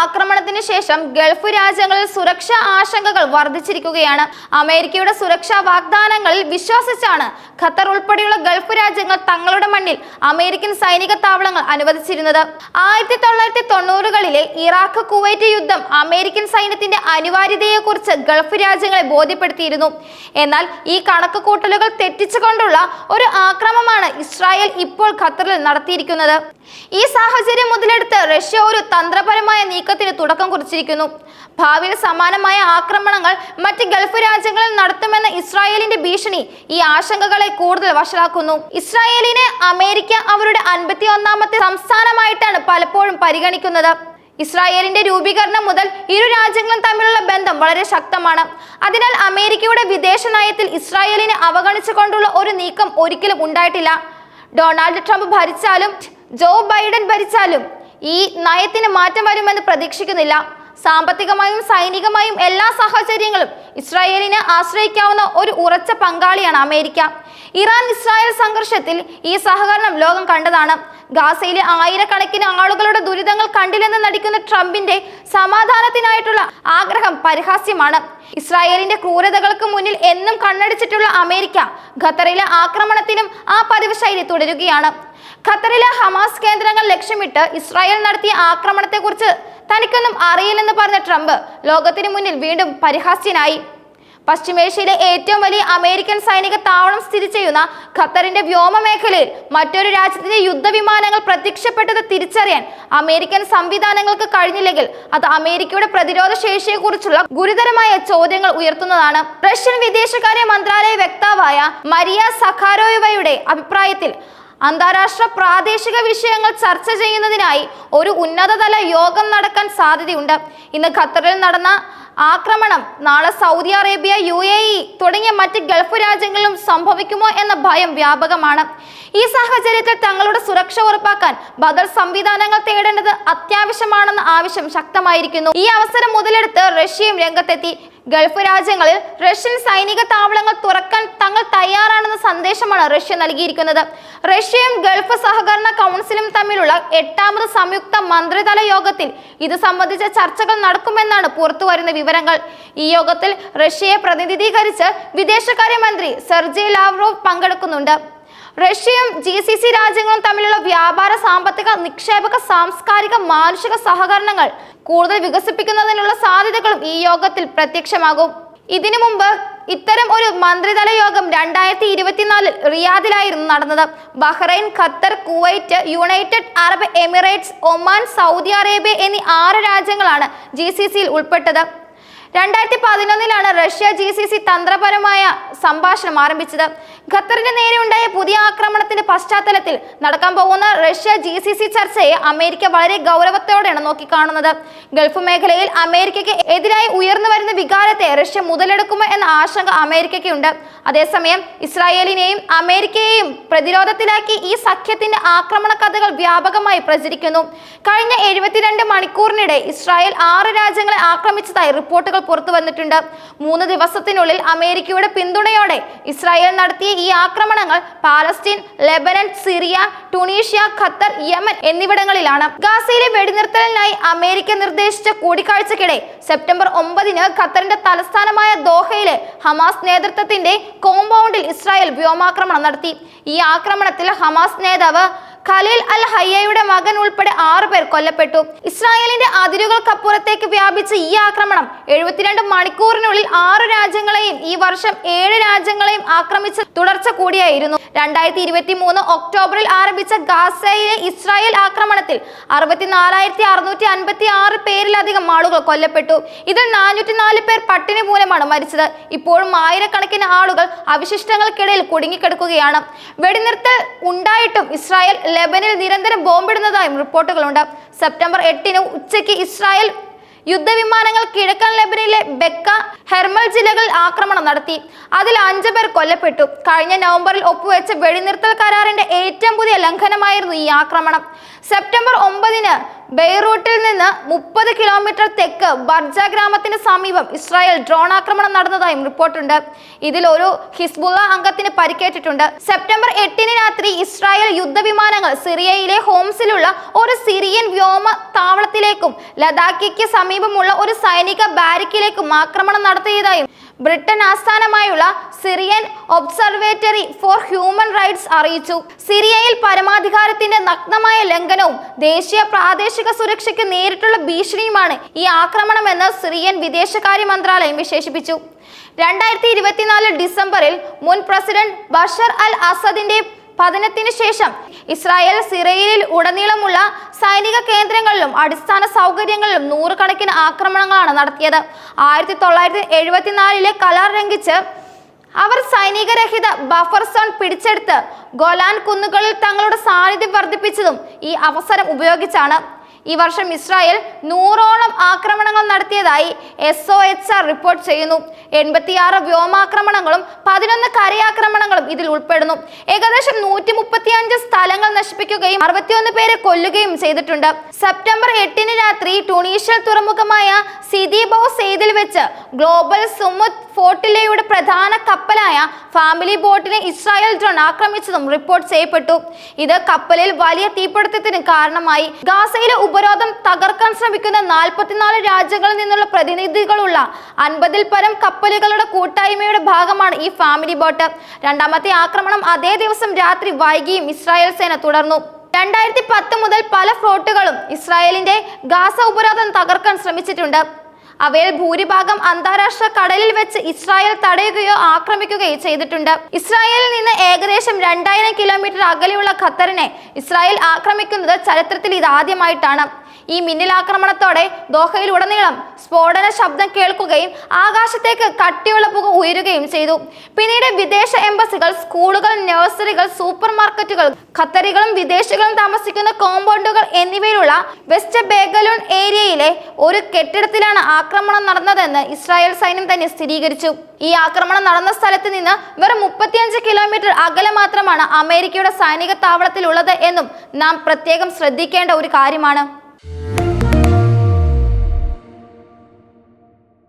ആക്രമണത്തിന് ശേഷം ഗൾഫ് രാജ്യങ്ങളിൽ സുരക്ഷാ ആശങ്കകൾ വർദ്ധിച്ചിരിക്കുകയാണ്. അമേരിക്കയുടെ സുരക്ഷാ വാഗ്ദാനങ്ങളിൽ വിശ്വസിച്ചാണ് ഖത്തർ ഉൾപ്പെടെയുള്ള ഗൾഫ് രാജ്യങ്ങൾ തങ്ങളുടെ മണ്ണിൽ അമേരിക്കൻ സൈനിക താവളങ്ങൾ അനുവദിച്ചിരുന്നത്. ആയിരത്തി തൊള്ളായിരത്തി തൊണ്ണൂറുകളിലെ ഇറാഖ് കുവൈറ്റ് യുദ്ധം അമേരിക്കൻ സൈന്യത്തിന്റെ അനിവാര്യതയെക്കുറിച്ച് ഗൾഫ് രാജ്യങ്ങളെ ബോധ്യപ്പെടുത്തിയിരുന്നു. എന്നാൽ ഈ കണക്ക് കൂട്ടലുകൾ തെറ്റിച്ചുകൊണ്ടുള്ള ഒരു ആക്രമമാണ് ഇസ്രായേൽ ഇപ്പോൾ ഖത്തറിൽ നടത്തിയിരിക്കുന്നത്. ഈ സാഹചര്യം മുതലെടുത്ത് റഷ്യ ഒരു തന്ത്രപരമായ നീക്കത്തിന് തുടക്കം കുറിച്ചിരിക്കുന്നു. ഭാവിയിൽ സമാനമായ ആക്രമണങ്ങൾ മറ്റ് ഗൾഫ് രാജ്യങ്ങളിൽ നടത്തുമെന്ന ഇസ്രായേലിന്റെ ഭീഷണി ഈ ആശങ്കകളെ കൂടുതൽ വഷളാക്കുന്നു. ഇസ്രായേലിനെ അമേരിക്ക അവരുടെ അൻപത്തി ഒന്നാമത്തെ സംസ്ഥാനമായിട്ടാണ് പലപ്പോഴും പരിഗണിക്കുന്നത്. ഇസ്രായേലിന്റെ രൂപീകരണം മുതൽ ഇരു രാജ്യങ്ങളും തമ്മിലുള്ള ബന്ധം വളരെ ശക്തമാണ്. അതിനാൽ അമേരിക്കയുടെ വിദേശ നയത്തിൽ ഇസ്രായേലിനെ അവഗണിച്ചുകൊണ്ടുള്ള ഒരു നീക്കം ഒരിക്കലും ഉണ്ടായിട്ടില്ല. ഡൊണാൾഡ് ട്രംപ് ഭരിച്ചാലും ജോ ബൈഡൻ ഭരിച്ചാലും ഈ നയത്തിന് മാറ്റം വരുമെന്ന് പ്രതീക്ഷിക്കുന്നില്ല. സാമ്പത്തികമായും സൈനികമായും എല്ലാ സാഹചര്യങ്ങളും ഇസ്രായേലിനെ ആശ്രയിക്കാവുന്ന ഒരു ഉറച്ച പങ്കാളിയാണ് അമേരിക്ക. ഇറാൻ ഇസ്രായേൽ സംഘർഷത്തിൽ ഈ സഹകരണം ലോകം കണ്ടതാണ്. ഗാസയിലെ ആയിരക്കണക്കിന് ആളുകളുടെ ദുരിതങ്ങൾ കണ്ടില്ലെന്ന് നടിക്കുന്ന ട്രംപിന്റെ സമാധാനത്തിനായിട്ടുള്ള ആഗ്രഹം പരിഹാസ്യമാണ്. ഇസ്രായേലിന്റെ ക്രൂരതകൾക്ക് മുന്നിൽ എന്നും കണ്ണടിച്ചിട്ടുള്ള അമേരിക്ക ഖത്തറിലെ ആക്രമണത്തിനും ആ പതിവ് ശൈലി തുടരുകയാണ്. ഖത്തറിലെ ഹമാസ് കേന്ദ്രങ്ങൾ ലക്ഷ്യമിട്ട് ഇസ്രായേൽ നടത്തിയ ആക്രമണത്തെക്കുറിച്ച് തനിക്കൊന്നും അറിയില്ലെന്ന് പറഞ്ഞ ട്രംപ് ലോകത്തിന് മുന്നിൽ വീണ്ടും പരിഹാസ്യനായി. പശ്ചിമേഷ്യയിലെ ഏറ്റവും വലിയ അമേരിക്കൻ സൈനിക താവളം സ്ഥിതി ചെയ്യുന്ന ഖത്തറിന്റെ വ്യോമ മേഖലയിൽ മറ്റൊരു രാജ്യത്തിന്റെ യുദ്ധവിമാനങ്ങൾ പ്രത്യക്ഷപ്പെട്ടത് തിരിച്ചറിയാൻ അമേരിക്കൻ സംവിധാനങ്ങൾക്ക് കഴിഞ്ഞില്ലെങ്കിൽ അത് അമേരിക്കയുടെ പ്രതിരോധ ശേഷിയെക്കുറിച്ചുള്ള ഗുരുതരമായ ചോദ്യങ്ങൾ ഉയർത്തുന്നതാണ്. റഷ്യൻ വിദേശകാര്യ മന്ത്രാലയ വക്താവായ മരിയ സഖാരോയവയുടെ അഭിപ്രായത്തിൽ അന്താരാഷ്ട്ര പ്രാദേശിക വിഷയങ്ങൾ ചർച്ച ചെയ്യുന്നതിനായി ഒരു ഉന്നതതല യോഗം നടക്കാൻ സാധ്യതയുണ്ട്. ഇന്ന് ഖത്തറിൽ നടന്ന ആക്രമണം നാളെ Saudi Arabia U A E തുടങ്ങിയ മറ്റ് ഗൾഫ് രാജ്യങ്ങളിലും സംഭവിക്കുമോ എന്ന ഭയം വ്യാപകമാണ്. ഈ സാഹചര്യത്തിൽ തങ്ങളുടെ സുരക്ഷ ഉറപ്പാക്കാൻ ബദൽ സംവിധാനങ്ങൾ തേടേണ്ടത് അത്യാവശ്യമാണെന്ന ആവശ്യം ശക്തമായിരിക്കുന്നു. ഈ അവസരം മുതലെടുത്ത് റഷ്യയും രംഗത്തെത്തി ഗൾഫ് രാജ്യങ്ങളിൽ റഷ്യൻ സൈനിക താവളങ്ങൾ തുറക്കാൻ തങ്ങൾ തയ്യാറാണെന്ന സന്ദേശമാണ് റഷ്യ നൽകിയിരിക്കുന്നത്. റഷ്യയും ഗൾഫ് സഹകരണ കൗൺസിലും തമ്മിലുള്ള എട്ടാമത് സംയുക്ത മന്ത്രിതല യോഗത്തിൽ ഇത് സംബന്ധിച്ച ചർച്ചകൾ നടക്കുമെന്നാണ് പുറത്തുവരുന്ന വിവരങ്ങൾ. ഈ യോഗത്തിൽ റഷ്യയെ പ്രതിനിധീകരിച്ച് വിദേശകാര്യമന്ത്രി സെർജി ലാവ്റോവ് പങ്കെടുക്കുന്നുണ്ട്. റഷ്യയും ജി സി സി രാജ്യങ്ങളും തമ്മിലുള്ള വ്യാപാര സാമ്പത്തിക നിക്ഷേപക സാംസ്കാരിക മാനുഷിക സഹകരണങ്ങൾ കൂടുതൽ വികസിപ്പിക്കുന്നതിനുള്ള സാധ്യതകളും ഈ യോഗത്തിൽ പ്രത്യക്ഷമാകും. ഇതിനു മുമ്പ് ഇത്തരം ഒരു മന്ത്രിതല യോഗം രണ്ടായിരത്തി ഇരുപത്തിനാലിൽ റിയാദിലായിരുന്നു നടന്നത്. Bahrain Qatar Kuwait United Arab Emirates Oman Saudi Arabia എന്നീ ആറ് രാജ്യങ്ങളാണ് ജി ഉൾപ്പെട്ടത്. രണ്ടായിരത്തി പതിനൊന്നിലാണ് റഷ്യ ജി സി സി തന്ത്രപരമായ സംഭാഷണം ആരംഭിച്ചത്. ഖത്തറിന് നേരെ ഉണ്ടായ പുതിയ ആക്രമണത്തിന്റെ പശ്ചാത്തലത്തിൽ നടക്കാൻ പോകുന്ന റഷ്യ ജി സി സി ചർച്ചയെ അമേരിക്ക വളരെ ഗൗരവത്തോടെയാണ് നോക്കിക്കാണുന്നത്. ഗൾഫ് മേഖലയിൽ അമേരിക്കയ്ക്ക് എതിരായി ഉയർന്നു വരുന്ന വികാരത്തെ റഷ്യ മുതലെടുക്കുമോ എന്ന ആശങ്ക അമേരിക്കയ്ക്കുണ്ട്. അതേസമയം ഇസ്രായേലിനെയും അമേരിക്കയെയും പ്രതിരോധത്തിലാക്കി ഈ സഖ്യത്തിന്റെ ആക്രമണ കഥകൾ വ്യാപകമായി പ്രചരിക്കുന്നു. കഴിഞ്ഞ എഴുപത്തിരണ്ട് മണിക്കൂറിനിടെ ഇസ്രായേൽ ആറ് രാജ്യങ്ങളെ ആക്രമിച്ചതായി റിപ്പോർട്ടുകൾ പുറത്തു വന്നിട്ടുണ്ട്. മൂന്ന് ദിവസത്തിനുള്ളിൽ അമേരിക്കയുടെ പിന്തുണയോടെ ഇസ്രായേൽ നടത്തിയ ഈ ആക്രമണങ്ങൾ Palestine Lebanon Syria Tunisia Qatar Yemen എന്നിവിടങ്ങളിലാണ്. ഗാസയിലെ വെടിനിർത്തലിനായി അമേരിക്ക നിർദ്ദേശിച്ച കൂടിക്കാഴ്ചക്കിടെ സെപ്റ്റംബർ ഒമ്പതിന് ഖത്തറിന്റെ തലസ്ഥാനമായ ദോഹയിലെ ഹമാസ് നേതൃത്വത്തിന്റെ കോമ്പൗണ്ടിൽ ഇസ്രായേൽ വ്യോമാക്രമണം നടത്തി. ഈ ആക്രമണത്തിൽ ഹമാസ് നേതാവ് ഖലീൽ അൽ ഹയ്യയുടെ മകൻ ഉൾപ്പെടെ ആറു പേർ കൊല്ലപ്പെട്ടു. ഇസ്രായേലിന്റെ അതിരുകൾക്കപ്പുറത്തേക്ക് വ്യാപിച്ച ഈ ആക്രമണം എഴുപത്തിരണ്ട് മണിക്കൂറിനുള്ളിൽ ആറ് രാജ്യങ്ങളെയും ഈ വർഷം ഏഴ് രാജ്യങ്ങളെയും ആക്രമിച്ച തുടർച്ച കൂടിയായിരുന്നു. രണ്ടായിരത്തി ഇരുപത്തി മൂന്ന് ഒക്ടോബറിൽ ആരംഭിച്ച ഗാസയിലെ ഇസ്രായേൽ ആക്രമണത്തിൽ അറുപത്തിനാലായിരത്തി അറുന്നൂറ്റി അൻപത്തി ആറ് പേരിലധികം ആളുകൾ കൊല്ലപ്പെട്ടു. ഇതിൽ നാനൂറ്റി നാല് പേർ പട്ടിണി മൂലമാണ് മരിച്ചത്. ഇപ്പോഴും ആയിരക്കണക്കിന് ആളുകൾ അവശിഷ്ടങ്ങൾക്കിടയിൽ കുടുങ്ങിക്കിടക്കുകയാണ്. വെടിനിർത്തൽ ഉണ്ടായിട്ടും ഇസ്രായേൽ ലെബനിൽ നിരന്തരം ബോംബിടുന്നതായും റിപ്പോർട്ടുകളുണ്ട്. സെപ്റ്റംബർ എട്ടിന് ഉച്ചയ്ക്ക് ഇസ്രായേൽ യുദ്ധവിമാനങ്ങൾ കിഴക്കൻ ലെബനിലെ ബെക്ക ഹെർമൽ ജില്ലകളിൽ ആക്രമണം നടത്തി. അതിൽ അഞ്ചു പേർ കൊല്ലപ്പെട്ടു. കഴിഞ്ഞ നവംബറിൽ ഒപ്പുവെച്ച വെടിനിർത്തൽ കരാറിന്റെ ഏറ്റവും പുതിയ ലംഘനമായിരുന്നു ഈ ആക്രമണം. സെപ്റ്റംബർ ഒമ്പതിന് ബെയ്റൂട്ടിൽ നിന്ന് മുപ്പത് കിലോമീറ്റർ തെക്ക് ബർജ ഗ്രാമത്തിന് സമീപം ഇസ്രായേൽ ഡ്രോൺ ആക്രമണം നടന്നതായും റിപ്പോർട്ടുണ്ട്. ഇതിൽ ഒരു ഹിസ്ബുള്ള അംഗത്തിന് പരിക്കേറ്റിട്ടുണ്ട്. സെപ്റ്റംബർ എട്ടിന് രാത്രി ഇസ്രായേൽ യുദ്ധവിമാനങ്ങൾ സിറിയയിലെ ഹോംസിലുള്ള ഒരു സിറിയൻ വ്യോമ താവളത്തിലേക്കും ലഡാക്കിക്ക് സമീപമുള്ള ഒരു സൈനിക ബാരിക്കിലേക്കും ആക്രമണം നടത്തിയതായും ബ്രിട്ടൻ ആസ്ഥാനമായുള്ള Syrian observatory for human rights അറിയിച്ചു. സിറിയയിൽ പരമാധികാരത്തിന്റെ നഗ്നമായ ലംഘനവും ദേശീയ പ്രാദേശിക സുരക്ഷയ്ക്ക് നേരിട്ടുള്ള ഭീഷണിയുമാണ് ഈ ആക്രമണമെന്ന് സിറിയൻ വിദേശകാര്യ മന്ത്രാലയം വിശേഷിപ്പിച്ചു. രണ്ടായിരത്തി ഇരുപത്തിനാല് ഡിസംബറിൽ മുൻ പ്രസിഡന്റ് ബഷർ അൽ അസദിന്റെ പതനത്തിന് ശേഷം ഇസ്രായേൽ സിറയിലിൽ ഉടനീളമുള്ള സൈനിക കേന്ദ്രങ്ങളിലും അടിസ്ഥാന സൗകര്യങ്ങളിലും നൂറുകണക്കിന് ആക്രമണങ്ങളാണ് നടത്തിയത്. ആയിരത്തി തൊള്ളായിരത്തി എഴുപത്തിനാലിലെ കരാർ ലംഘിച്ച് അവർ സൈനികരഹിത ബഫർ സോൺ പിടിച്ചെടുത്ത് ഗോലാൻ കുന്നുകളിൽ തങ്ങളുടെ സാന്നിധ്യം വർദ്ധിപ്പിച്ചതും ഈ അവസരം ഉപയോഗിച്ചാണ്. ഈ വർഷം ഇസ്രായേൽ നൂറോളം ആക്രമണങ്ങൾ നടത്തിയതായി S O H R report ചെയ്യുന്നു. എൺപത്തിയാറ് വ്യോമാക്രമണങ്ങളും പതിനൊന്ന് കരയാക്രമണങ്ങളും ഇതിൽ ഉൾപ്പെടുന്നു. ഏകദേശം നൂറ്റി മുപ്പത്തിയഞ്ച് സ്ഥലങ്ങൾ നശിപ്പിക്കുകയും അറുപത്തിയൊന്ന് പേരെ കൊല്ലുകയും ചെയ്തിട്ടുണ്ട്. സെപ്റ്റംബർ എട്ടിന് രാത്രി ടുണീഷ്യൽ തുറമുഖമായ സിദി സിദിബോ സെയ്തിൽ വെച്ച് ഗ്ലോബൽ സുമുത് ഫോർട്ടിലയുടെ പ്രധാന കപ്പലായ ഫാമിലി ബോട്ടിനെ ഇസ്രായേൽ ഡ്രോൺ ആക്രമിച്ചതും റിപ്പോർട്ട് ചെയ്യപ്പെട്ടു. ഇത് കപ്പലിൽ വലിയ തീപിടുത്തത്തിന് കാരണമായി. ഗാസയിലെ ഉപരോധം തകർക്കാൻ ശ്രമിക്കുന്ന നാൽപ്പത്തിനാല് രാജ്യങ്ങളിൽ നിന്നുള്ള പ്രതിനിധികളുള്ള അൻപതിൽ പരം കപ്പലുകളുടെ കൂട്ടായ്മയുടെ ഭാഗമാണ് ഈ ഫാമിലി ബോട്ട്. രണ്ടാമത്തെ ആക്രമണം അതേ ദിവസം രാത്രി വൈകിയും ഇസ്രായേൽ സേന തുടർന്നു. രണ്ടായിരത്തി പത്ത് മുതൽ പല ഫ്ലോട്ടുകളും ഇസ്രായേലിന്റെ ഗാസ ഉപരോധം തകർക്കാൻ ശ്രമിച്ചിട്ടുണ്ട്. അവയിൽ ഭൂരിഭാഗം അന്താരാഷ്ട്ര കടലിൽ വെച്ച് ഇസ്രായേൽ തടയുകയോ ആക്രമിക്കുകയോ ചെയ്തിട്ടുണ്ട്. ഇസ്രായേലിൽ നിന്ന് ഏകദേശം രണ്ടായിരം കിലോമീറ്റർ അകലെയുള്ള ഖത്തറിനെ ഇസ്രായേൽ ആക്രമിക്കുന്നത് ചരിത്രത്തിൽ ഇതാദ്യമായിട്ടാണ്. ഈ മിന്നലാക്രമണത്തോടെ ദോഹയിലുടനീളം സ്ഫോടന ശബ്ദം കേൾക്കുകയും ആകാശത്തേക്ക് കട്ടിയുള്ള പുക ഉയരുകയും ചെയ്തു. പിന്നീട് വിദേശ എംബസികൾ സ്കൂളുകൾ നഴ്സറികൾ സൂപ്പർ മാർക്കറ്റുകൾ ഖത്തറികളും വിദേശികളും താമസിക്കുന്ന കോമ്പൗണ്ടുകൾ എന്നിവയിലുള്ള വെസ്റ്റ് ബേഗലൂൺ ഏരിയയിലെ ഒരു കെട്ടിടത്തിലാണ് ആക്രമണം നടന്നതെന്ന് ഇസ്രായേൽ സൈന്യം തന്നെ സ്ഥിരീകരിച്ചു. ഈ ആക്രമണം നടന്ന സ്ഥലത്ത് നിന്ന് വെറും മുപ്പത്തിയഞ്ച് കിലോമീറ്റർ അകലെ മാത്രമാണ് അമേരിക്കയുടെ സൈനിക താവളത്തിലുള്ളത് എന്നും നാം പ്രത്യേകം ശ്രദ്ധിക്കേണ്ട ഒരു കാര്യമാണ്.